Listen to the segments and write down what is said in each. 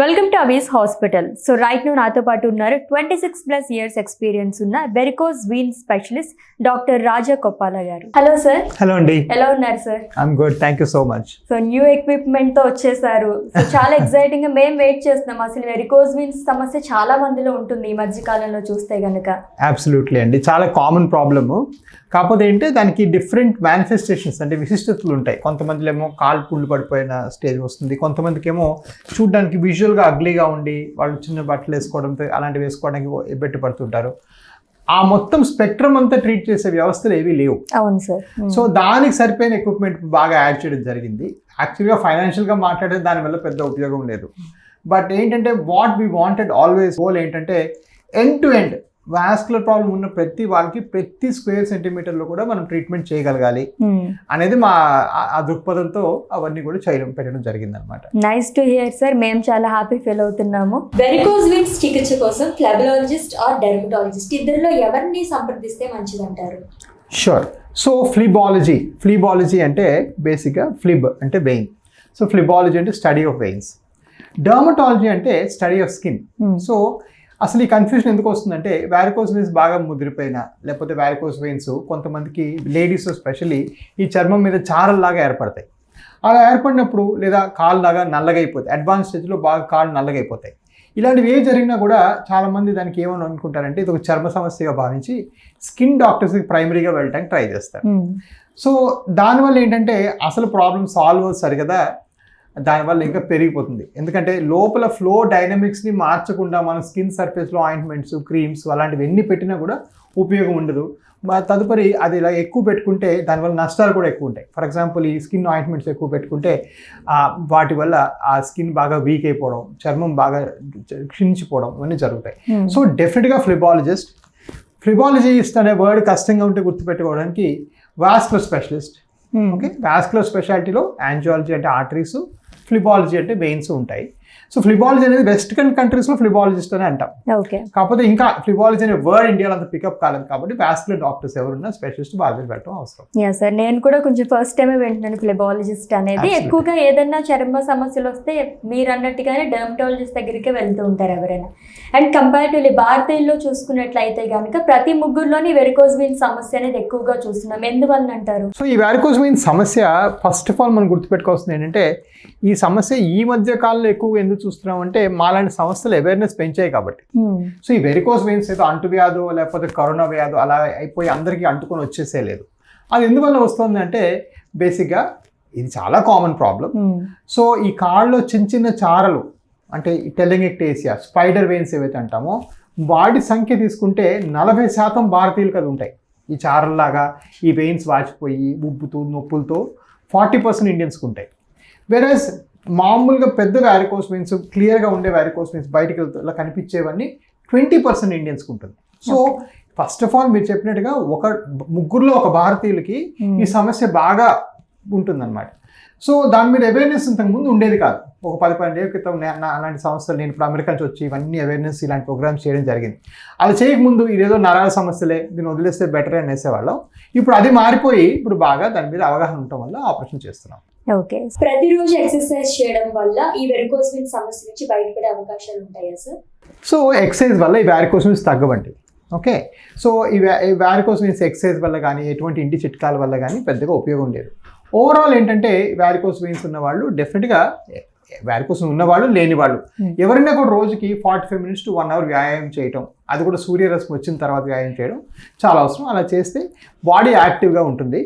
Welcome to Avis hospital so రైట్ను నాతో పాటు ఉన్నారు twenty six plus years experience ఉన్న varicose vein specialist doctor Raja Koppala గారు. Hello sir hello అండి ఎలా ఉన్నారు sir I'm good thank you so much so new ఎక్విప్మెంట్తో వచ్చేసారు. So చాలా ఎక్సైటింగ్గా మేము వెయిట్ చేస్తున్నాం. అసలు వెరికోస్ వీన్స్ సమస్య చాలా మందిలో ఉంటుంది ఈ మధ్య కాలంలో చూస్తే గనుక. అబ్సల్యూట్లీ అండి చాలా కామన్ ప్రాబ్లము కాకపోతే ఏంటంటే దానికి డిఫరెంట్ మేనిఫెస్టేషన్స్ అంటే విశిష్టతలు ఉంటాయి. కొంతమందిలో ఏమో కాలు పుళ్ళు పడిపోయిన స్టేజ్ వస్తుంది. కొంతమందికి ఏమో చూడడానికి విజువల్గా అగ్లీగా ఉండి వాళ్ళు చిన్న బట్టలు వేసుకోవడంతో అలాంటివి వేసుకోవడానికి ఎబ్బెట్టు పడుతుంటారు ఆ మొత్తం స్పెక్ట్రమ్ అంతా ట్రీట్ చేసే వ్యవస్థలు ఏవీ లేవు. అవును సార్. సో దానికి సరిపోయిన ఎక్విప్మెంట్ బాగా యాడ్ చేయడం జరిగింది. యాక్చువల్గా ఫైనాన్షియల్గా మాట్లాడితే దానివల్ల పెద్ద ఉపయోగం లేదు. బట్ ఏంటంటే what we wanted always goal ఏంటంటే end to end vascular problem ఉన్న ప్రతి వాళ్ళకి ప్రతి స్క్వేర్ సెంటీమీటర్లో కూడా మనం ట్రీట్మెంట్ చేయగలగాలి అనేది మా ఆ- దృక్పథంతో అవన్నీ కూడా చేయడం పెట్టడం జరిగింది అనమాట నైస్ టు హియర్ సార్ మేము చాలా హ్యాపీ ఫీల్ అవుతున్నాము. వెరికోస్ వీన్స్ చికిత్స కోసం ఫ్లెబలాలజిస్ట్ ఆర్ డెర్మటాలజిస్ట్ ఇద్దరిలో ఎవరిని సంప్రదిస్తే మంచిదంటారు? షూర్ సో ఫ్లిబాలజీ ఫ్లిబాలజీ అంటే బేసిక్గా ఫ్లిబ్ అంటే వెయిన్ సో ఫ్లిబాలజీ అంటే స్టడీ ఆఫ్ వెయిన్స్ డర్మటాలజీ అంటే స్టడీ ఆఫ్ స్కిన్ సో అసలు ఈ కన్ఫ్యూజన్ ఎందుకు వస్తుందంటే వ్యారికోస్ వెయిన్స్ బాగా ముదిరిపోయిన లేకపోతే వ్యారికోస్ వెయిన్స్ కొంతమందికి లేడీస్ స్పెషల్లీ ఈ చర్మం మీద చారల్లాగా ఏర్పడతాయి. అలా ఏర్పడినప్పుడు లేదా కాళ్ళు లాగా నల్లగైపోతాయి అడ్వాన్స్ స్టేజ్లో బాగా కాళ్ళు నల్లగైపోతాయి. ఇలాంటివి ఏ జరిగినా కూడా చాలామంది దానికి ఏమని అనుకుంటారంటే ఇది ఒక చర్మ సమస్యగా భావించి స్కిన్ డాక్టర్స్కి ప్రైమరీగా వెళ్ళడానికి ట్రై చేస్తారు. సో దానివల్ల ఏంటంటే అసలు ప్రాబ్లం సాల్వ్ అవుతుంది కదా దానివల్ల ఇంకా పెరిగిపోతుంది. ఎందుకంటే లోపల ఫ్లో డైనమిక్స్ని మార్చకుండా మన స్కిన్ సర్ఫేస్లో ఆయింట్మెంట్స్ క్రీమ్స్ అలాంటివి ఎన్ని పెట్టినా కూడా ఉపయోగం ఉండదు. తదుపరి అది ఇలా ఎక్కువ పెట్టుకుంటే దానివల్ల నష్టాలు కూడా ఎక్కువ ఉంటాయి. ఫర్ ఎగ్జాంపుల్ ఈ స్కిన్ ఆయింట్మెంట్స్ ఎక్కువ పెట్టుకుంటే వాటి వల్ల ఆ స్కిన్ బాగా వీక్ అయిపోవడం చర్మం బాగా క్షీణించిపోవడం ఇవన్నీ జరుగుతాయి. సో డెఫినెట్గా ఫ్లిబాలజిస్ట్ ఫ్లిబాలజిస్ట్ అనే వర్డ్ కష్టంగా ఉంటే గుర్తుపెట్టుకోవడానికి వాస్కులర్ స్పెషలిస్ట్ ఓకే వాస్కులర్ స్పెషాలిటీలో యాంజియాలజీ అంటే ఆర్టరీస్ ఫ్లిబాలజీ అంటే వెయిన్స్ ఉంటాయి. సో ఫ్లిబాలజీ అనేది వెస్టర్న్ కంట్రీస్లో ఫ్లిబాలజిస్ట్ అని అంటాం. ఓకే కాకపోతే ఇంకా ఫ్లిబాలజీ అనే వర్డ్ ఇండియాలో అంత పికప్ కాలేదు కాబట్టి వాస్కులర్ డాక్టర్స్ ఎవరున్నా స్పెషలిస్ట్ బాగా పెట్టడం అవసరం. సార్ నేను కూడా కొంచెం ఫస్ట్ టైమే వింటున్నాను ఫ్లెబాలజిస్ట్ అనేది. ఎక్కువగా ఏదైనా చర్మ సమస్యలు వస్తే మీరు అన్నట్టుగానే డర్మటాలజిస్ట్ దగ్గరికి వెళ్తూ ఉంటారు ఎవరైనా. అండ్ కంపారిటివ్లీ భారతీయుల్లో చూసుకున్నట్లయితే కనుక ప్రతి ముగ్గురులోని వెరికోజ్ వీన్ సమస్య అనేది ఎక్కువగా చూస్తున్నాం. ఎందువల్ల అంటారు? సో ఈ వ్యారికోజ్ మెయిన్ సమస్య ఫస్ట్ ఆఫ్ ఆల్ మనం గుర్తుపెట్టుకోవాల్సింది ఏంటంటే ఈ సమస్య ఈ మధ్య కాలంలో ఎక్కువగా ఎందుకు చూస్తున్నాం అంటే మాలాంటి సంస్థలు అవేర్నెస్ పెంచాయి కాబట్టి. సో ఈ వెరికోస్ వెయిన్స్ ఏదో అంటువ్యాధో లేకపోతే కరోనా వ్యాధో అలా అయిపోయి అందరికీ అంటుకొని వచ్చేసే లేదు. అది ఎందువల్ల వస్తుంది అంటే బేసిక్గా ఇది చాలా కామన్ ప్రాబ్లం సో ఈ కాళ్ళలో చిన్న చిన్న చారలు అంటే ఈ టెలింగెక్టేసియా స్పైడర్ వెయిన్స్ ఏవైతే అంటామో వాటి సంఖ్య తీసుకుంటే నలభై శాతం భారతీయులకు అది ఉంటాయి. ఈ చారల్లాగా ఈ వెయిన్స్ వాచిపోయి ఉబ్బుతూ నొప్పులతో ఫార్టీ పర్సెంట్ ఇండియన్స్కి ఉంటాయి. వెరస్ మామూలుగా పెద్ద వ్యారికోస్ వెయిన్స్ క్లియర్గా ఉండే వ్యారికోస్ వెయిన్స్ బయటికి వెళ్తూ కనిపించేవన్నీ ట్వంటీ పర్సెంట్ ఇండియన్స్కి ఉంటుంది. సో ఫస్ట్ ఆఫ్ ఆల్ మీరు చెప్పినట్టుగా ఒక ముగ్గురులో ఒక భారతీయులకి ఈ సమస్య బాగా ఉంటుందన్నమాట. సో దాని మీద అవేర్నెస్ ఇంతకుముందు ఉండేది కాదు. ఒక పది పన్నెండు ఏళ్ళ క్రితం అలాంటి సంస్థలు నేను ఇప్పుడు అమెరికా నుంచి వచ్చి ఇవన్నీ అవేర్నెస్ ఇలాంటి ప్రోగ్రామ్స్ చేయడం జరిగింది. అలా చేయకముందు ఇదేదో నరాల సమస్యలే దీన్ని వదిలేస్తే బెటర్ అనేసేవాళ్ళం. ఇప్పుడు అది మారిపోయి ఇప్పుడు బాగా దాని మీద అవగాహన ఉండటం వల్ల ఆపరేషన్ చేస్తున్నాం. ఓకే. ప్రతిరోజు ఎక్సర్సైజ్ చేయడం వల్ల ఈ వెరికోజ్ వీన్ సమస్య నుంచి బయటపడే అవకాశాలు ఉంటాయా సార్ సో ఎక్సైజ్ వల్ల ఈ వ్యారికోస్ మీన్స్ తగ్గవండి. ఓకే. సో ఈ వ్యారికోస్ మీన్స్ ఎక్సైజ్ వల్ల కానీ ఎటువంటి ఇంటి చిట్కాల వల్ల కానీ పెద్దగా ఉపయోగం లేదు. ఓవరాల్ ఏంటంటే వ్యారికోస్ వెయిన్స్ ఉన్న వాళ్ళు డెఫినెట్గా వ్యారికోస్ ఉన్నవాళ్ళు లేని వాళ్ళు Hmm. ఎవరైనా కూడా రోజుకి forty five minutes to one hour వ్యాయామం చేయటం అది కూడా సూర్యరశ్మి వచ్చిన తర్వాత వ్యాయామం చేయడం చాలా అవసరం. అలా చేస్తే బాడీ యాక్టివ్గా ఉంటుంది.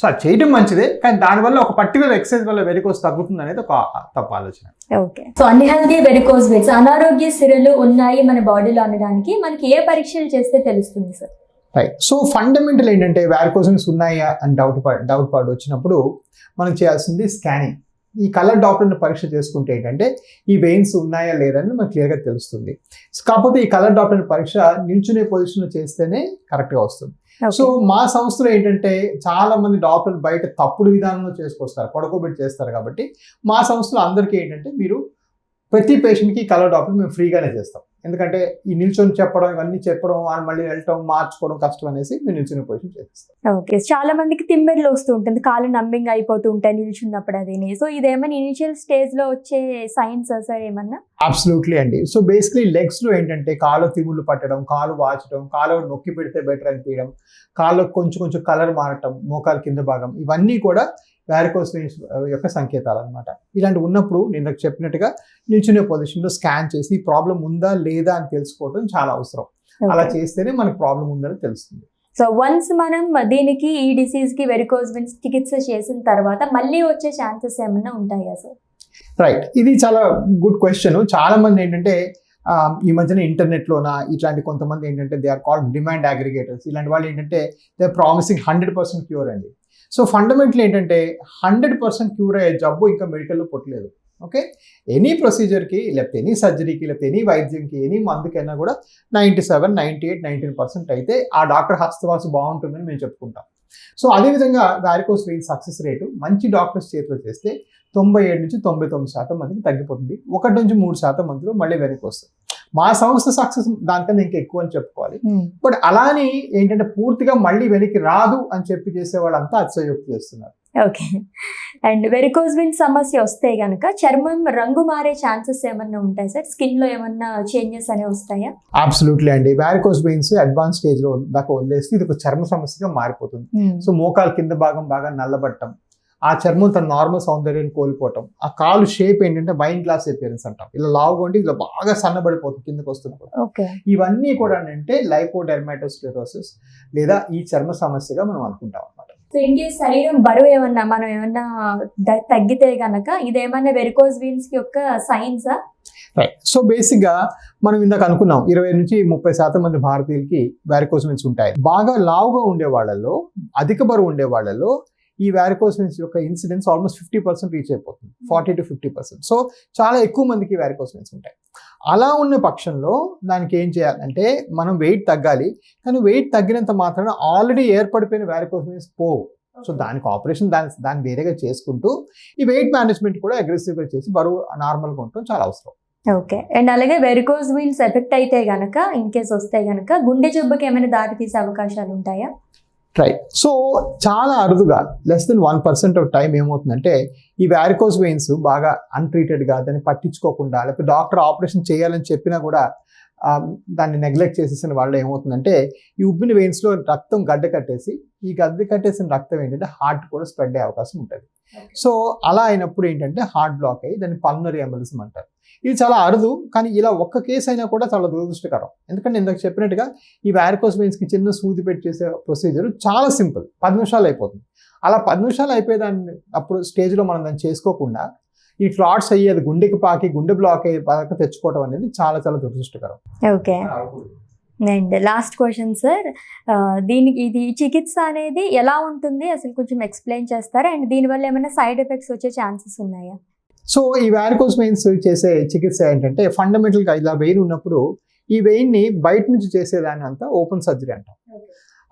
సో అది చేయడం మంచిదే కానీ దానివల్ల ఒక పర్టికులర్ ఎక్సైజ్ వల్ల వెరికోస్ తగ్గుతుంది అనేది ఒక తప్పు ఆలోచన. Okay so unhealthy varicose veins అనారోగ్య సిరలు ఉన్నాయి మన బాడీలో అనడానికి మనకి ఏ పరీక్షలు చేస్తే తెలుస్తుంది సార్ రైట్ సో ఫండమెంటల్ ఏంటంటే వ్యారికోజన్స్ ఉన్నాయా అని డౌట్ డౌట్ పాటు వచ్చినప్పుడు మనం చేయాల్సింది స్కానింగ్ ఈ కలర్ డాక్టర్ని పరీక్ష చేసుకుంటే ఏంటంటే ఈ వెయిన్స్ ఉన్నాయా లేదని మనకు క్లియర్గా తెలుస్తుంది. కాకపోతే ఈ కలర్ డాక్టర్ని పరీక్ష నిల్చునే పొజిషన్లో చేస్తేనే కరెక్ట్గా వస్తుంది. సో మా సంస్థలో ఏంటంటే చాలా మంది డాక్టర్లు బయట తప్పుడు విధానంలో చేసుకొస్తారు పడుకోబెట్టి చేస్తారు కాబట్టి మా సంస్థలో అందరికీ ఏంటంటే మీరు ప్రతి పేషెంట్కి కలర్ డాక్టర్ మేము ఫ్రీగానే చేస్తాం. ఎందుకంటే ఈ నిల్చొని చెప్పడం ఇవన్నీ చెప్పడం వాళ్ళు మళ్ళీ వెళ్ళటం మార్చుకోవడం కష్టం అనేసి మేము నిల్చునే పొజిషన్ ఓకే చాలా మందికి తిమ్మెర్లు వస్తూ ఉంటుంది. కాళ్ళు నమ్మింగ్ అయిపోతూ ఉంటాయి నిల్చున్నప్పుడు అది సో ఇదేమైనా ఇనిషియల్ స్టేజ్లో వచ్చే సైన్స్ సార్ ఏమన్నా? అబ్సల్యూట్లీ అండి. సో బేసిక్లీ లెగ్స్లో ఏంటంటే కాలు తిమ్ములు పట్టడం కాలు వాచడం కాలు నొక్కి పెడితే బెటర్ అనిపించడం కాళ్ళు కొంచెం కొంచెం కలర్ మారటం మోకాలు కింద భాగం ఇవన్నీ కూడా వ్యారికోస్ వెయిన్స్ యొక్క సంకేతాలు అనమాట ఇలాంటి ఉన్నప్పుడు నేను చెప్పినట్టుగా నిల్చునే పొజిషన్లో స్కాన్ చేసి ప్రాబ్లం ఉందా లేదా అని తెలుసుకోవడం చాలా అవసరం. అలా చేస్తేనే మనకు ప్రాబ్లం ఉందని తెలుస్తుంది. సో వన్స్ మనం దీనికి ఈ డిసీజ్కి వెరికోజ్ వెన్స్ చికిత్స చేసిన తర్వాత మళ్ళీ వచ్చే ఛాన్సెస్ ఏమన్నా ఉంటాయా సార్ రైట్ ఇది చాలా గుడ్ క్వశ్చన్ చాలా మంది ఏంటంటే ఈ మధ్యన ఇంటర్నెట్లోన ఇట్లాంటి కొంతమంది ఏంటంటే they are called demand aggregators ఇలాంటి వాళ్ళు ఏంటంటే they are promising hundred percent cure అండి. సో ఫండమెంటల్ ఏంటంటే హండ్రెడ్ పర్సెంట్ క్యూర్ అయ్యే జబ్బు ఇంకా మెడికల్లో పుట్టలేదు. ఓకే ఎనీ ప్రొసీజర్కి లేకపోతే ఎనీ సర్జరీకి లేకపోతే ఎనీ వైద్యంకి ఎనీ మందుకైనా కూడా ninety seven ninety eight nineteen percent అయితే ఆ డాక్టర్ హస్తవాసు బాగుంటుందని మేము చెప్పుకుంటాం. సో అదేవిధంగా వ్యారికోస్ వెయిన్ సక్సెస్ రేటు మంచి డాక్టర్స్ చేతిలో చేస్తే తొంభై ఏడు నుంచి తొంభై తొమ్మిది శాతం మందికి తగ్గిపోతుంది. ఒకటి నుంచి మూడు శాతం మందిలో మళ్ళీ వెనక్కి వస్తుంది మా సంస్థ సక్సెస్ దానికన్నా ఇంకా ఎక్కువ అని చెప్పుకోవాలి. బట్ అలాని ఏంటంటే పూర్తిగా మళ్ళీ వెనక్కి రాదు అని చెప్పి చేసే వాళ్ళంతా అతిశయోక్తి చేస్తున్నారు. ఓకే. అండ్ వెరికోజ్ విన్ సమస్య వస్తే గనక చర్మం రంగు మారే ఛాన్సెస్ ఏమన్నా ఉంటాయి సార్? స్కిన్లో ఏమన్నా చేంజెస్ అనేవి వస్తాయా? అబ్సల్యూట్లీ అండి. వ్యారికోస్ వెయిన్స్ అడ్వాన్స్ స్టేజ్లో దాకా వదిలేస్తే ఇది ఒక చర్మ సమస్యగా మారిపోతుంది. సో మోకాలు కింద భాగం బాగా నల్లబట్టం ఆ చర్మం తన నార్మల్ సౌందర్యాన్ని కోల్పోవటం. ఆ కాలు షేప్ ఏంటంటే వైన్ గ్లాస్ అపియరెన్స్ అంటాం. ఇలా లావుగా ఉండి ఇలా బాగా సన్నబడిపోతుంది కిందకు వస్తున్నప్పుడు ఇవన్నీ కూడా అంటే లైపోడెర్మాటోస్క్లెరోసిస్ లేదా ఈ చర్మ సమస్యగా మనం అనుకుంటాం అనమాట శరీరం బరువు ఏమన్నా మనం ఏమన్నా తగ్గితే గనక ఇదేమన్నా వెరికోజ్ వీన్స్కి యొక్క సైన్సా రైట్ సో బేసిక్గా మనం ఇందాక అనుకున్నాం ఇరవై నుంచి ముప్పై శాతం మంది భారతీయులకి వ్యారికోస్మెన్స్ ఉంటాయి. బాగా లావుగా ఉండే వాళ్ళలో అధిక బరువు ఉండే వాళ్ళలో ఈ వ్యారికోస్మెన్స్ యొక్క incidence almost fifty percent reach అయిపోతుంది. Forty to fifty percent so చాలా ఎక్కువ మందికి వ్యారికోస్మెన్స్ ఉంటాయి. అలా ఉన్న పక్షంలో దానికి ఏం చేయాలంటే మనం వెయిట్ తగ్గాలి కానీ వెయిట్ తగ్గినంత మాత్రాన ఆల్రెడీ ఏర్పడిపోయిన వ్యారికోస్మెన్స్ పోవు. సో దానికి ఆపరేషన్ దాని దాన్ని వేరేగా చేసుకుంటూ ఈ వెయిట్ మేనేజ్మెంట్ కూడా అగ్రెసివ్గా చేసి బరువు నార్మల్గా ఉండటం చాలా అవసరం. ఓకే అండ్ అలాగే వెరికోజ్ వీన్స్ ఎఫెక్ట్ అయితే గనక ఇన్ కేస్ వస్తే గనక గుండె జబ్బుకి ఏమైనా దారి తీసే అవకాశాలు ఉంటాయా? ట్రై సో చాలా అరుదుగా less than one percent of time ఏమవుతుందంటే ఈ వ్యారికోస్ వెయిన్స్ బాగా అన్ట్రీటెడ్గా దాన్ని పట్టించుకోకుండా లేకపోతే డాక్టర్ ఆపరేషన్ చేయాలని చెప్పినా కూడా దాన్ని నెగ్లెక్ట్ చేసేసిన వాళ్ళు ఏమవుతుందంటే ఈ ఉబ్బిన వెయిన్స్లో రక్తం గడ్డ కట్టేసి ఈ గడ్డ కట్టేసిన రక్తం ఏంటంటే హార్ట్ కూడా స్ప్రెడ్ అయ్యే అవకాశం ఉంటుంది. సో అలా అయినప్పుడు ఏంటంటే హార్ట్ బ్లాక్ అయ్యి దాన్ని పల్నరీ ఎంబలిజం అంటారు. ఇది చాలా అరుదు కానీ ఇలా ఒక్క కేసు అయినా కూడా చాలా దురదృష్టకరం. ఎందుకంటే ఇందాక చెప్పినట్టుగా ఈ వ్యారికోస్ వెయిన్స్కి చిన్న సూది పెట్టి చేసే ప్రొసీజర్ చాలా సింపుల్ పది నిమిషాలు అయిపోతుంది. అలా పది నిమిషాలు అయిపోయేదాన్ని అప్పుడు స్టేజ్లో మనం దాన్ని చేసుకోకుండా ఈ క్లాట్స్ అయ్యి అది గుండెకి పాకి గుండె బ్లాక్ అయ్యి పక్క తెచ్చుకోవడం అనేది చాలా చాలా దురదృష్టకరం. Okay and last question sir. దీనికి ఇది చికిత్స అనేది ఎలా ఉంటుంది? అసలు కొంచెం ఎక్స్ప్లెయిన్ చేస్తారా? అండ్ దీనివల్ల ఏమైనా సైడ్ ఎఫెక్ట్స్ వచ్చే ఛాన్సెస్ ఉన్నాయా? సో ఈ వ్యారికోస్ వెయిన్స్ చేసే చికిత్స ఏంటంటే ఫండమెంటల్గా ఇలా వెయిన్ ఉన్నప్పుడు ఈ వెయిన్ని బయట నుంచి చేసేదాన్ని అంతా ఓపెన్ సర్జరీ అంటాం.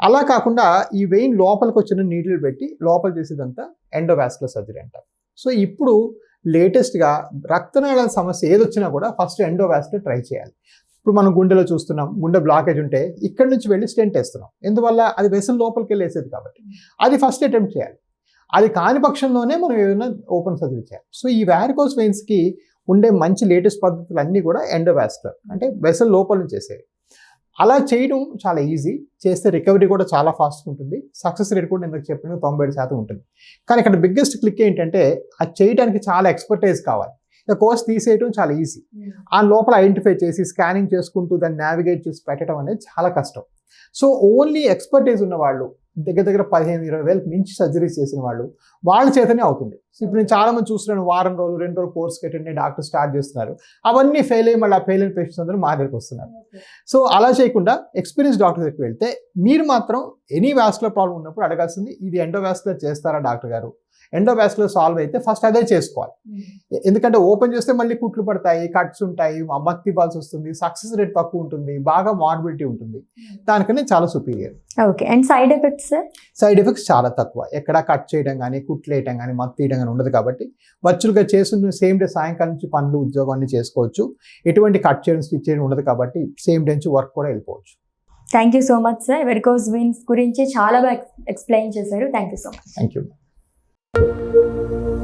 అలా కాకుండా ఈ వెయిన్ లోపలికి వచ్చిన నీటిలు పెట్టి లోపల చేసేదంతా ఎండోవాస్కులర్ సర్జరీ అంటాం. సో ఇప్పుడు లేటెస్ట్గా రక్తనాళాల సమస్య ఏదొచ్చినా కూడా ఫస్ట్ ఎండోవాస్కులర్ ట్రై చేయాలి. ఇప్పుడు మనం గుండెలో చూస్తున్నాం గుండె బ్లాకేజ్ ఉంటే ఇక్కడి నుంచి వెళ్ళి స్టెంట్ వేస్తున్నాం. ఎందువల్ల? అది వెసల్ లోపలికి వెళ్ళేసేది కాబట్టి. అది ఫస్ట్ అటెంప్ట్ చేయాలి. అది కాని పక్షంలోనే మనం ఏదైనా ఓపెన్ సర్జరీ చేయాలి. సో ఈ వ్యారికోస్ వెయిన్స్కి ఉండే మంచి లేటెస్ట్ పద్ధతులు అన్నీ కూడా ఎండోవాస్కులర్ అంటే వెసల్ లోపల నుంచి చేసేవి. అలా చేయడం చాలా ఈజీ చేస్తే రికవరీ కూడా చాలా ఫాస్ట్గా ఉంటుంది. సక్సెస్ రేట్ కూడా ఇందాక చెప్పిన తొంభై ఏడు శాతం ఉంటుంది. కానీ ఇక్కడ బిగ్గెస్ట్ క్లిక్ ఏంటంటే అది చేయడానికి చాలా ఎక్స్పర్టైజ్ కావాలి. కోర్స్ తీసేయడం చాలా ఈజీ ఆ లోపల ఐడెంటిఫై చేసి స్కానింగ్ చేసుకుంటూ దాన్ని నావిగేట్ చేసి పెట్టడం అనేది చాలా కష్టం. సో ఓన్లీ ఎక్స్పర్టైజ్ ఉన్న వాళ్ళు దగ్గర దగ్గర పదిహేను ఇరవై వేలకు మించి సర్జరీస్ చేసిన వాళ్ళు వాళ్ళ చేతనే అవుతుంది. సో ఇప్పుడు నేను చాలా మంది చూస్తున్నాను వారం రోజులు రెండు రోజులు కోర్స్ కట్టండి డాక్టర్ స్టార్ట్ చేస్తున్నారు. అవన్నీ ఫెయిల్ అయ్యి మళ్ళీ ఆ ఫెయిల్ అయిన పేషెంట్స్ అందరూ మా దగ్గరికి వస్తున్నారు. సో అలా చేయకుండా ఎక్స్పీరియన్స్ డాక్టర్ దగ్గరికి వెళ్తే మీరు మాత్రం ఎనీ వ్యాస్కులర్ ప్రాబ్లం ఉన్నప్పుడు అడగాల్సింది ఇది ఎండోవాస్కులర్ చేస్తారా డాక్టర్ గారు? ఎండోవాస్కులర్ సాల్వ్ అయితే ఫస్ట్ అదే చేసుకోవాలి. ఎ- ఎందుకంటే ఓపెన్ చేస్తే మళ్ళీ కుట్లు పడతాయి కట్స్ ఉంటాయి మక్తి బాల్స్ వస్తుంది సక్సెస్ రేట్ తక్కువ ఉంటుంది బాగా మార్బిలిటీ ఉంటుంది. దానికన్నా చాలా superior okay and side effects side effects చాలా తక్కువ. ఎక్కడ కట్ చేయడం కానీ కుట్లు వేయడం కానీ మత్తు తీయడం కానీ ఉండదు కాబట్టి వర్చువల్గా చేస్తున్న సేమ్ డే సాయంకాలం నుంచి పనులు ఉద్యోగం అన్ని చేసుకోవచ్చు. ఎటువంటి కట్ చేయడం స్టిచ్ చేయడం ఉండదు కాబట్టి సేమ్ డే నుంచి వర్క్ కూడా వెళ్ళిపోవచ్చు. Thank you so much sir varicose veins గురించి చాలా బాగా ఎక్స్ప్లెయిన్ చేశారు. Thank you so much thank you thank you